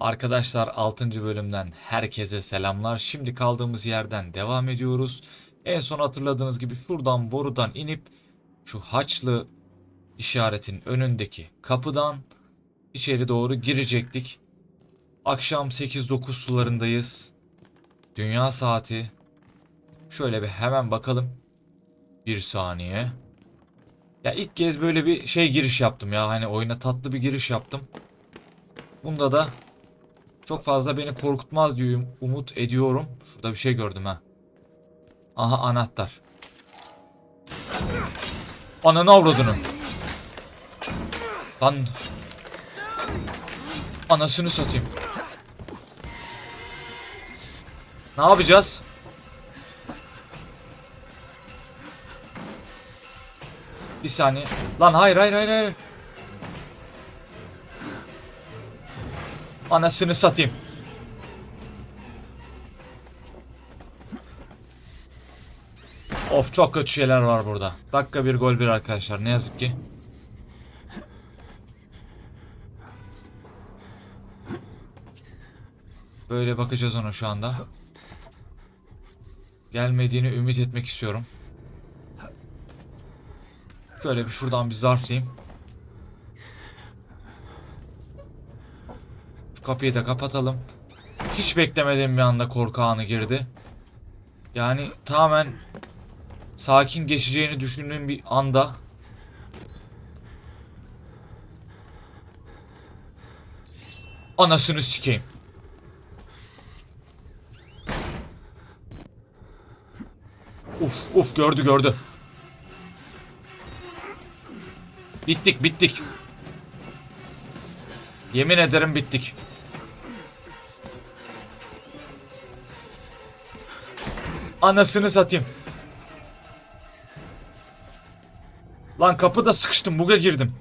Arkadaşlar 6. bölümden herkese selamlar. Şimdi kaldığımız yerden devam ediyoruz. En son hatırladığınız gibi şuradan borudan inip şu haçlı işaretin önündeki kapıdan içeri doğru girecektik. Akşam 8-9 sularındayız. Dünya saati. Şöyle bir hemen bakalım. Bir saniye. Ya ilk kez böyle bir şey giriş yaptım ya. Hani oyuna tatlı bir giriş yaptım. Bunda da çok fazla beni korkutmaz diye umut ediyorum. Şurada bir şey gördüm ha. Aha anahtar. Ananı avradını. Lan. Anasını satayım. Ne yapacağız? Bir saniye. Lan hayır hayır hayır hayır. Anasını satayım. Of çok kötü şeyler var burada. Dakika bir gol bir arkadaşlar ne yazık ki. Böyle bakacağız ona şu anda. Gelmediğini ümit etmek istiyorum. Şöyle bir şuradan bir zarflayayım. Kapıyı da kapatalım. Hiç beklemediğim bir anda korku anı girdi. Yani tamamen sakin geçeceğini düşündüğüm bir anda Anasını sikeyim. Uf uf gördü gördü. Bittik bittik. Yemin ederim bittik. Anasını satayım. Lan kapıda sıkıştım. Buga girdim.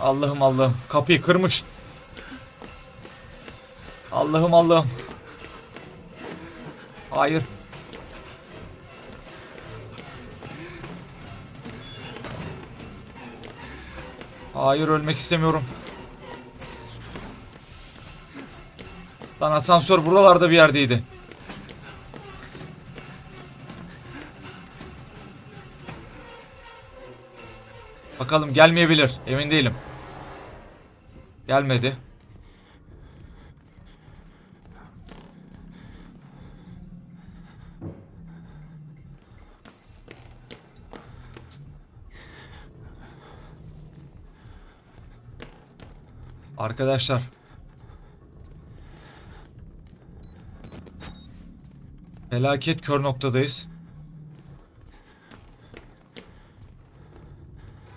Allah'ım Allah'ım. Kapıyı kırmış. Allah'ım Allah'ım. Hayır. Hayır ölmek istemiyorum. Lan asansör buralarda bir yerdeydi. Bakalım gelmeyebilir. Emin değilim. Gelmedi. Arkadaşlar. Felaket kör noktadayız.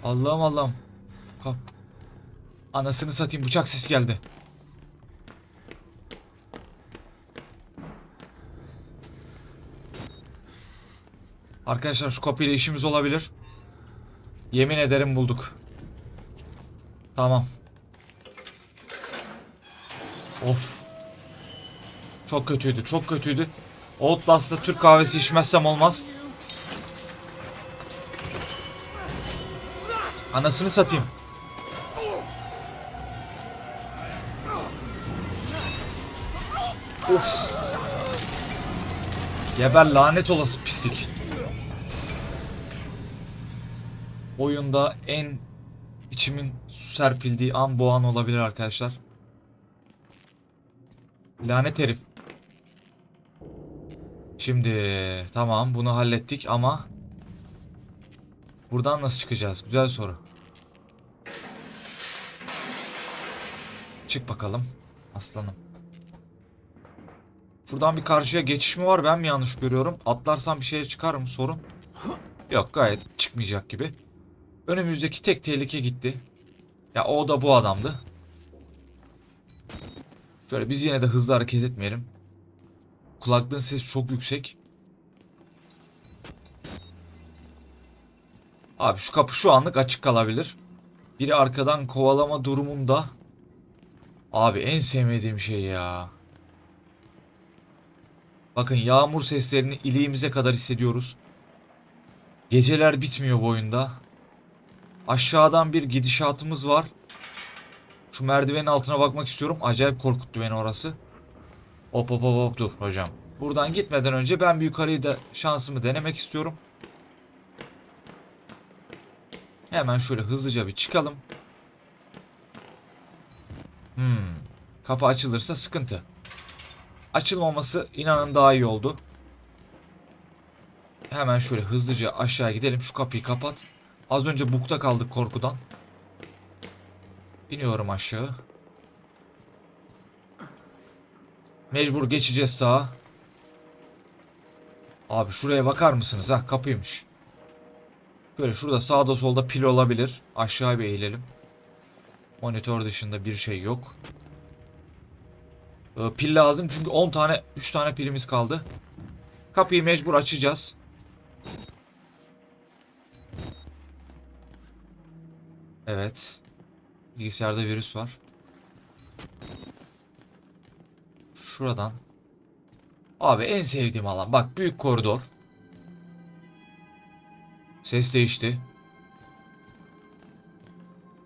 Allah'ım Allah'ım. Kap. Anasını satayım bıçak sesi geldi. Arkadaşlar şu kapıyla işimiz olabilir. Yemin ederim bulduk. Tamam. Of. Çok kötüydü, çok kötüydü. Outlast'ta Türk kahvesi içmezsem olmaz. Anasını satayım. Of. Geber lanet olası pislik. Oyunda en içimin serpildiği an bu an olabilir arkadaşlar. Lanet herif. Şimdi tamam bunu hallettik ama buradan nasıl çıkacağız? Güzel soru. Çık bakalım aslanım. Şuradan bir karşıya geçiş mi var? Ben mi yanlış görüyorum? Atlarsam bir şey çıkar mı? Sorun. Yok gayet çıkmayacak gibi. Önümüzdeki tek tehlike gitti. Ya o da bu adamdı. Şöyle biz yine de hızlı hareket etmeyelim. Kulaklığın sesi çok yüksek. Abi şu kapı şu anlık açık kalabilir. Biri arkadan kovalama durumunda. Abi en sevmediğim şey ya. Bakın yağmur seslerini iliğimize kadar hissediyoruz. Geceler bitmiyor bu oyunda. Aşağıdan bir gidişatımız var. Şu merdivenin altına bakmak istiyorum. Acayip korkuttu beni orası. Hop hop hop dur hocam. Buradan gitmeden önce ben bir yukarıyı da şansımı denemek istiyorum. Hemen şöyle hızlıca bir çıkalım. Hmm. Kapı açılırsa sıkıntı. Açılmaması inanın daha iyi oldu. Hemen şöyle hızlıca aşağı gidelim. Şu kapıyı kapat. Az önce bukta kaldık korkudan. İniyorum aşağı. Mecbur geçeceğiz sağa. Abi şuraya bakar mısınız? Ha kapıymış. Böyle şurada sağda solda pil olabilir. Aşağı bir eğilelim. Monitör dışında bir şey yok. Ee, pil lazım çünkü 10 tane 3 tane pilimiz kaldı. Kapıyı mecbur açacağız. Evet. Bilgisayarda virüs var. Şuradan. Abi en sevdiğim alan. Bak büyük koridor. Ses değişti.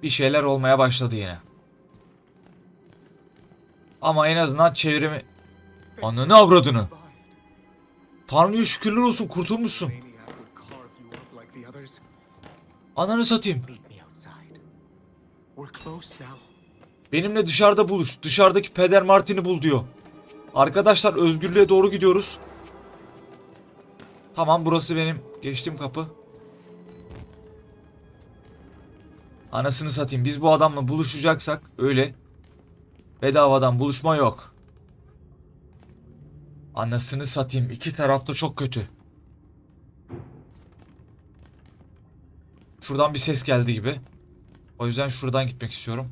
Bir şeyler olmaya başladı yine. Ama en azından çevremi... Ananı avradını. Tanrı'ya şükürler olsun kurtulmuşsun. Ananı satayım. Benimle dışarıda buluş. Dışarıdaki Peder Martin'i bul diyor. Arkadaşlar özgürlüğe doğru gidiyoruz. Tamam burası benim geçtiğim kapı. Anasını satayım. Biz bu adamla buluşacaksak öyle. Bedavadan buluşma yok. Anasını satayım. İki tarafta çok kötü. Şuradan bir ses geldi gibi. O yüzden şuradan gitmek istiyorum.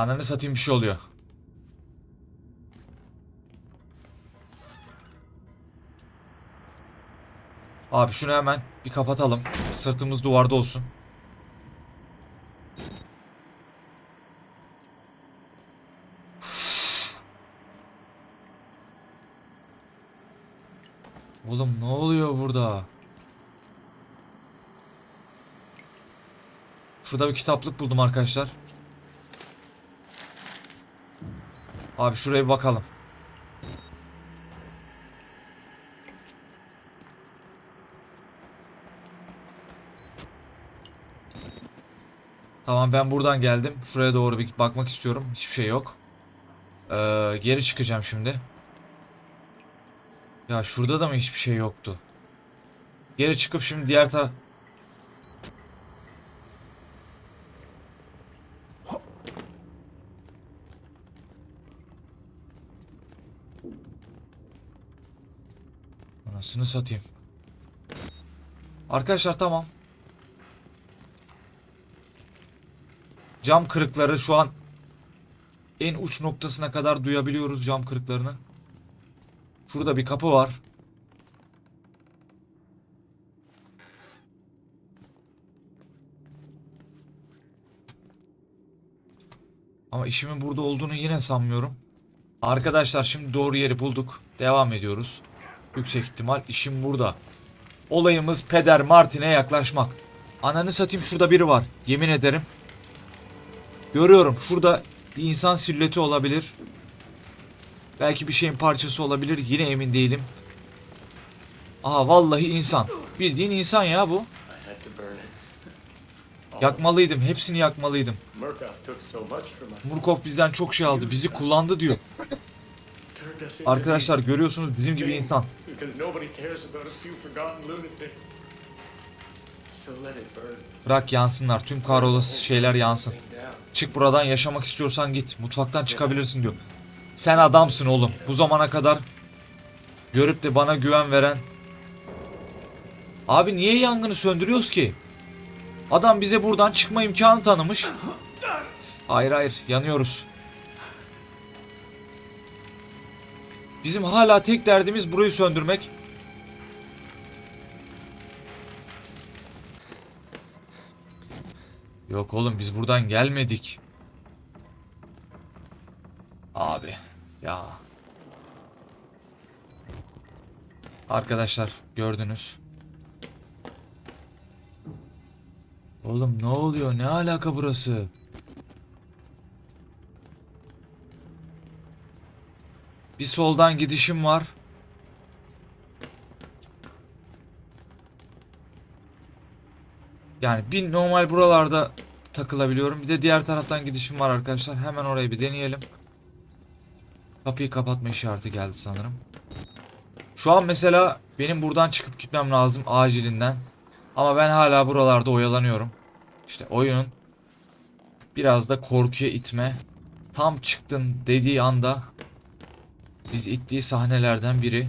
Ananı satayım bir şey oluyor. Abi şunu hemen bir kapatalım. Sırtımız duvarda olsun. Oğlum ne oluyor burada? Şurada bir kitaplık buldum arkadaşlar. Abi şuraya bakalım. Tamam ben buradan geldim. Şuraya doğru bir bakmak istiyorum. Hiçbir şey yok. Ee, geri çıkacağım şimdi. Ya şurada da mı hiçbir şey yoktu? Geri çıkıp şimdi diğer taraf... Anasını satayım. Arkadaşlar tamam. Cam kırıkları şu an en uç noktasına kadar duyabiliyoruz cam kırıklarını. Şurada bir kapı var. Ama işimin burada olduğunu yine sanmıyorum. Arkadaşlar şimdi doğru yeri bulduk. Devam ediyoruz. Yüksek ihtimal işim burada. Olayımız Peder Martin'e yaklaşmak. Ananı satayım şurada biri var. Yemin ederim. Görüyorum şurada bir insan silüeti olabilir. Belki bir şeyin parçası olabilir. Yine emin değilim. Aha vallahi insan. Bildiğin insan ya bu. Yakmalıydım. Hepsini yakmalıydım. Murkov bizden çok şey aldı. Bizi kullandı diyor. Arkadaşlar görüyorsunuz bizim gibi insan. Because nobody cares about a few forgotten lunatics. So let it burn. Bırak yansınlar. Tüm kahrolası şeyler yansın. Çık buradan yaşamak istiyorsan git. Mutfaktan çıkabilirsin diyor. Sen adamsın oğlum. Bu zamana kadar görüp de bana güven veren. Abi niye yangını söndürüyoruz ki? Adam bize buradan çıkma imkanı tanımış. Hayır hayır yanıyoruz. Bizim hala tek derdimiz burayı söndürmek. Yok oğlum biz buradan gelmedik. Abi ya. Arkadaşlar gördünüz. Oğlum ne oluyor? Ne alaka burası? Bir soldan gidişim var. Yani bir normal buralarda takılabiliyorum. Bir de diğer taraftan gidişim var arkadaşlar. Hemen orayı bir deneyelim. Kapıyı kapatma işareti geldi sanırım. Şu an mesela benim buradan çıkıp gitmem lazım acilinden. Ama ben hala buralarda oyalanıyorum. İşte oyunun biraz da korkuya itme. Tam çıktın dediği anda biz ittiği sahnelerden biri.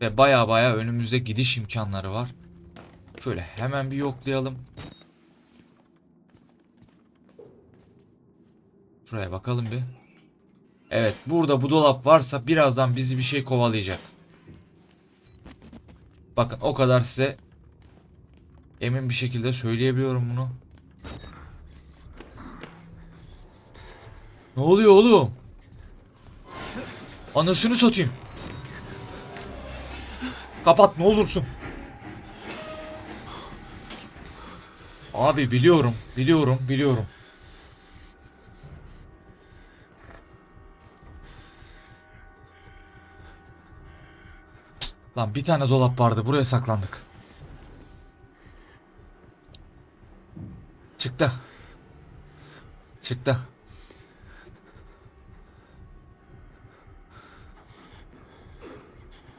Ve baya baya önümüzde gidiş imkanları var. Şöyle hemen bir yoklayalım. Şuraya bakalım bir. Evet burada bu dolap varsa birazdan bizi bir şey kovalayacak. Bakın o kadar size emin bir şekilde söyleyebiliyorum bunu. Ne oluyor oğlum? Anasını satayım. Kapat ne olursun. Abi biliyorum, biliyorum, biliyorum. Lan bir tane dolap vardı. Buraya saklandık. Çıktı. Çıktı.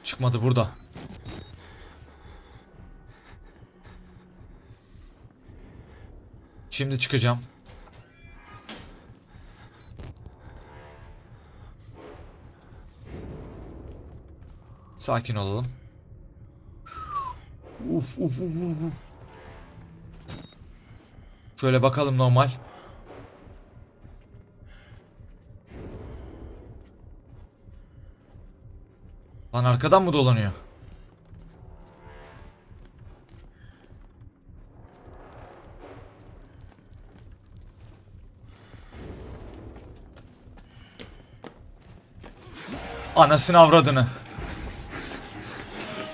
Çıkmadı burada. Şimdi çıkacağım. Sakin olalım. Uf uf uf uf. Şöyle bakalım normal. Lan arkadan mı dolanıyor? Anasını avradını.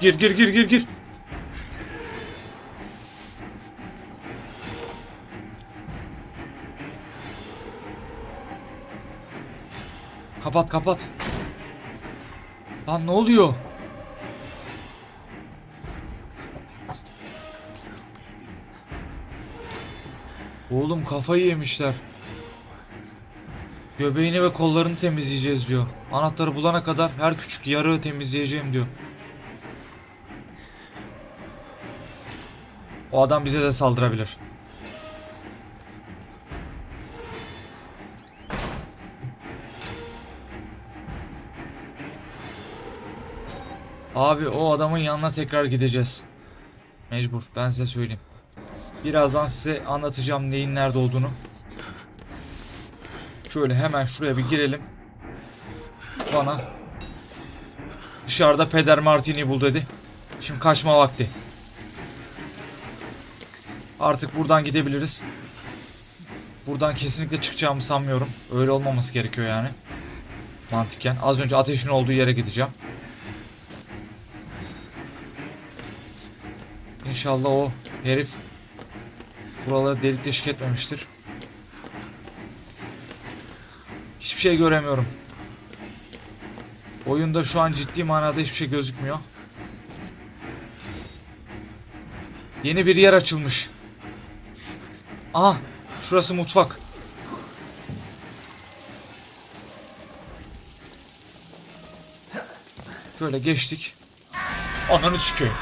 Gir gir gir gir gir. Kapat kapat. Lan ne oluyor? Oğlum kafayı yemişler. Göbeğini ve kollarını temizleyeceğiz diyor. Anahtarı bulana kadar her küçük yarığı temizleyeceğim diyor. O adam bize de saldırabilir. Abi o adamın yanına tekrar gideceğiz. Mecbur ben size söyleyeyim. Birazdan size anlatacağım neyin nerede olduğunu. Şöyle hemen şuraya bir girelim. Bana dışarıda Peder Martini bul dedi. Şimdi kaçma vakti. Artık buradan gidebiliriz. Buradan kesinlikle çıkacağımı sanmıyorum. Öyle olmaması gerekiyor yani. Mantıken. Az önce ateşin olduğu yere gideceğim. İnşallah o herif buraları delik deşik etmemiştir. Hiçbir şey göremiyorum. Oyunda şu an ciddi manada hiçbir şey gözükmüyor. Yeni bir yer açılmış. Aha, şurası mutfak. Şöyle geçtik. Ananı sikeyim.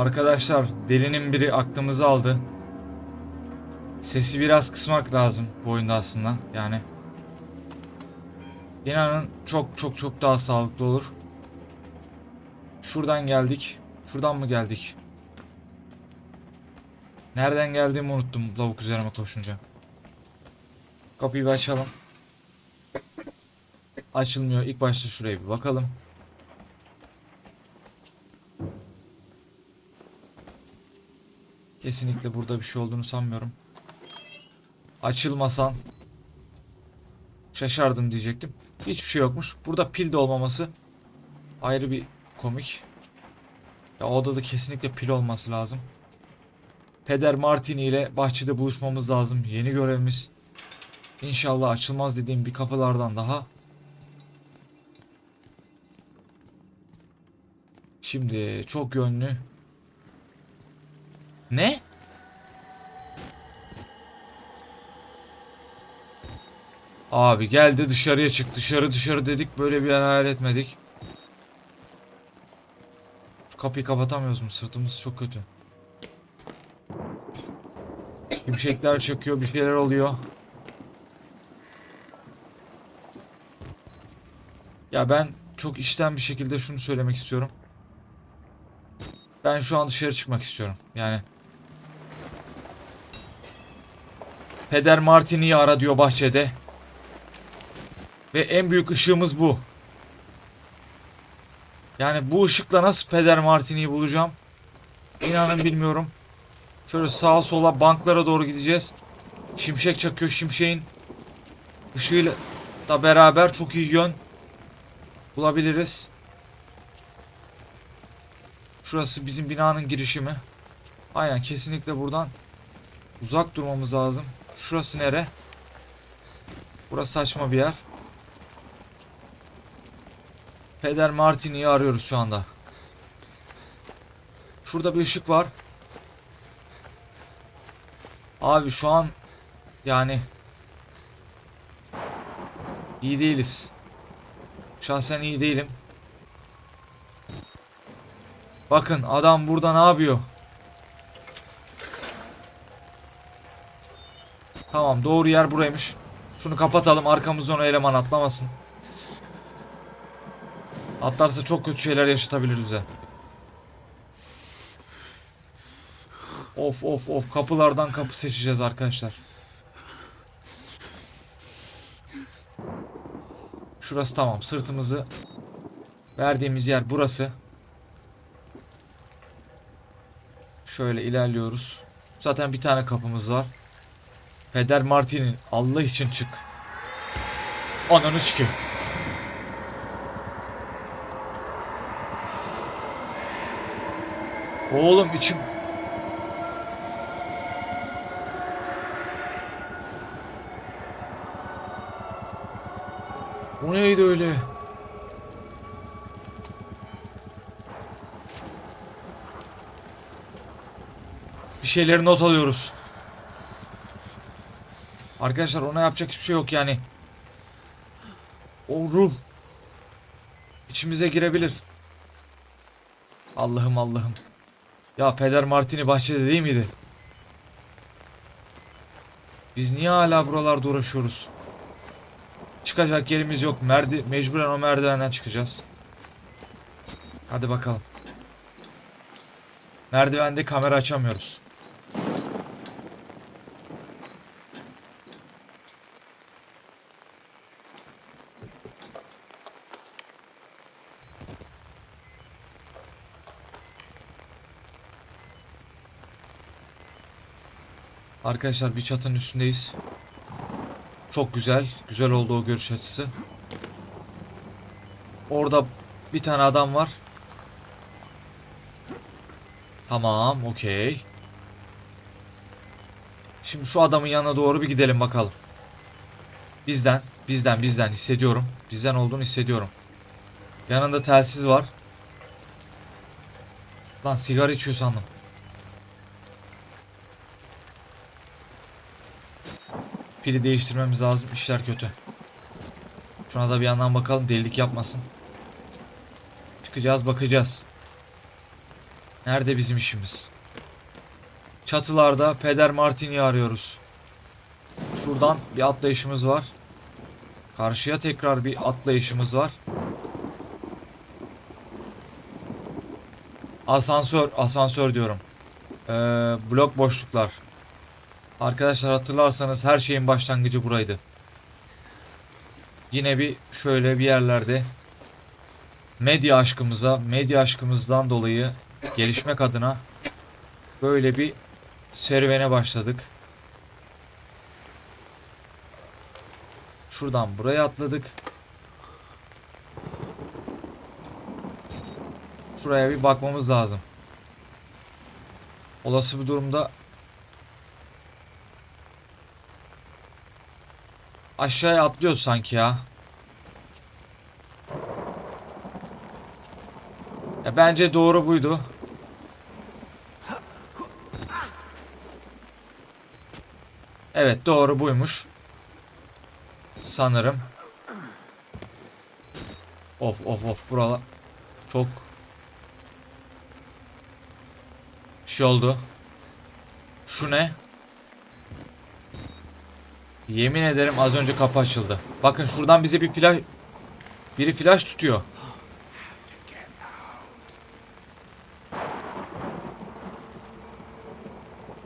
Arkadaşlar delinin biri aklımızı aldı. Sesi biraz kısmak lazım bu oyunda aslında. Yani inanın çok çok çok daha sağlıklı olur. Şuradan geldik. Şuradan mı geldik? Nereden geldiğimi unuttum lavuk üzerime koşunca. Kapıyı bir açalım. Açılmıyor. İlk başta şuraya bir bakalım. Kesinlikle burada bir şey olduğunu sanmıyorum. Açılmasan Şaşardım diyecektim. Hiçbir şey yokmuş. Burada pil de olmaması ayrı bir komik. Ya odada kesinlikle pil olması lazım. Peder Martini ile bahçede buluşmamız lazım. Yeni görevimiz. İnşallah açılmaz dediğim bir kapılardan daha. Şimdi çok yönlü. Ne? Abi geldi dışarıya çık. Dışarı dışarı dedik. Böyle bir yer hayal etmedik. Şu kapıyı kapatamıyoruz mu? Sırtımız çok kötü. Şimşekler çakıyor. Bir şeyler oluyor. Ya ben çok içten bir şekilde şunu söylemek istiyorum. Ben şu an dışarı çıkmak istiyorum. Yani Peder Martini'yi ara diyor bahçede. Ve en büyük ışığımız bu. Yani bu ışıkla nasıl Peder Martini'yi bulacağım? İnanın bilmiyorum. Şöyle sağa sola banklara doğru gideceğiz. Şimşek çakıyor. Şimşeğin ışığıyla da beraber çok iyi yön bulabiliriz. Şurası bizim binanın girişi mi? Aynen kesinlikle buradan uzak durmamız lazım. Şurası nere? Burası saçma bir yer. Peder Martini'yi arıyoruz şu anda. Şurada bir ışık var. Abi şu an yani iyi değiliz. Şahsen iyi değilim. Bakın adam burada ne yapıyor? Tamam doğru yer buraymış. Şunu kapatalım arkamızdan o eleman atlamasın. Atlarsa çok kötü şeyler yaşatabilir bize. Of of of kapılardan kapı seçeceğiz arkadaşlar. Şurası tamam sırtımızı verdiğimiz yer burası. Şöyle ilerliyoruz. Zaten bir tane kapımız var. Peder Martin'in Allah için çık. Ananı sikeyim. Oğlum içim Bu neydi öyle? Bir şeyleri not alıyoruz. Arkadaşlar ona yapacak hiçbir şey yok yani. O ruh içimize girebilir. Allah'ım Allah'ım. Ya Peder Martini bahçede değil miydi? Biz niye hala buralarda uğraşıyoruz? Çıkacak yerimiz yok. Merdi mecburen o merdivenden çıkacağız. Hadi bakalım. Merdivende kamera açamıyoruz. Arkadaşlar bir çatının üstündeyiz. Çok güzel. Güzel oldu o görüş açısı. Orada bir tane adam var. Tamam, okey. Şimdi şu adamın yanına doğru bir gidelim bakalım. Bizden, bizden, bizden hissediyorum. Bizden olduğunu hissediyorum. Yanında telsiz var. Lan sigara içiyor sandım. Pili değiştirmemiz lazım. İşler kötü. Şuna da bir yandan bakalım delilik yapmasın. Çıkacağız bakacağız. Nerede bizim işimiz? Çatılarda Peder Martini arıyoruz. Şuradan bir atlayışımız var. Karşıya tekrar bir atlayışımız var. Asansör, asansör diyorum. Ee, blok boşluklar. Arkadaşlar hatırlarsanız her şeyin başlangıcı buraydı. Yine bir şöyle bir yerlerde medya aşkımıza, medya aşkımızdan dolayı gelişmek adına böyle bir serüvene başladık. Şuradan buraya atladık. Şuraya bir bakmamız lazım. Olası bir durumda aşağıya atlıyoruz sanki ya. Ya bence doğru buydu. Evet doğru buymuş. Sanırım. Of of of buralar çok bir şey oldu. Şu ne? Yemin ederim az önce kapı açıldı. Bakın şuradan bize bir flash biri flash tutuyor.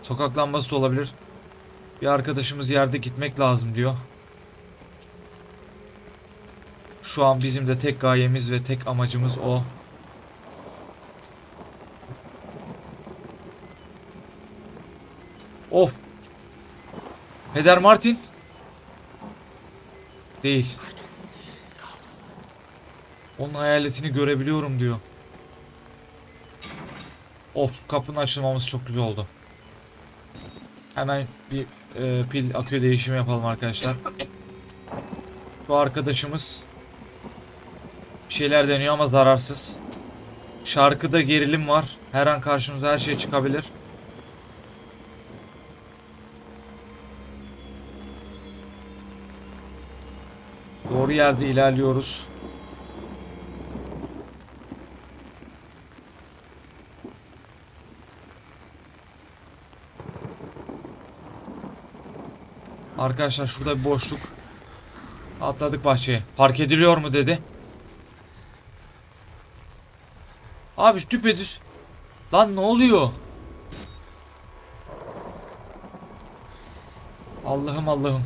Sokak lambası da olabilir. Bir arkadaşımız yerde gitmek lazım diyor. Şu an bizim de tek gayemiz ve tek amacımız o. Of. Peder Martin. Değil. Onun hayaletini görebiliyorum diyor. Of kapının açılmaması çok güzel oldu. Hemen bir e, pil akü değişimi yapalım arkadaşlar. Bu arkadaşımız bir şeyler deniyor ama zararsız. Şarkıda gerilim var. Her an karşımıza her şey çıkabilir. Yerde ilerliyoruz. Arkadaşlar şurada bir boşluk. Atladık bahçeye. Park ediliyor mu dedi. Abi düpedüz. Lan ne oluyor? Allah'ım Allah'ım.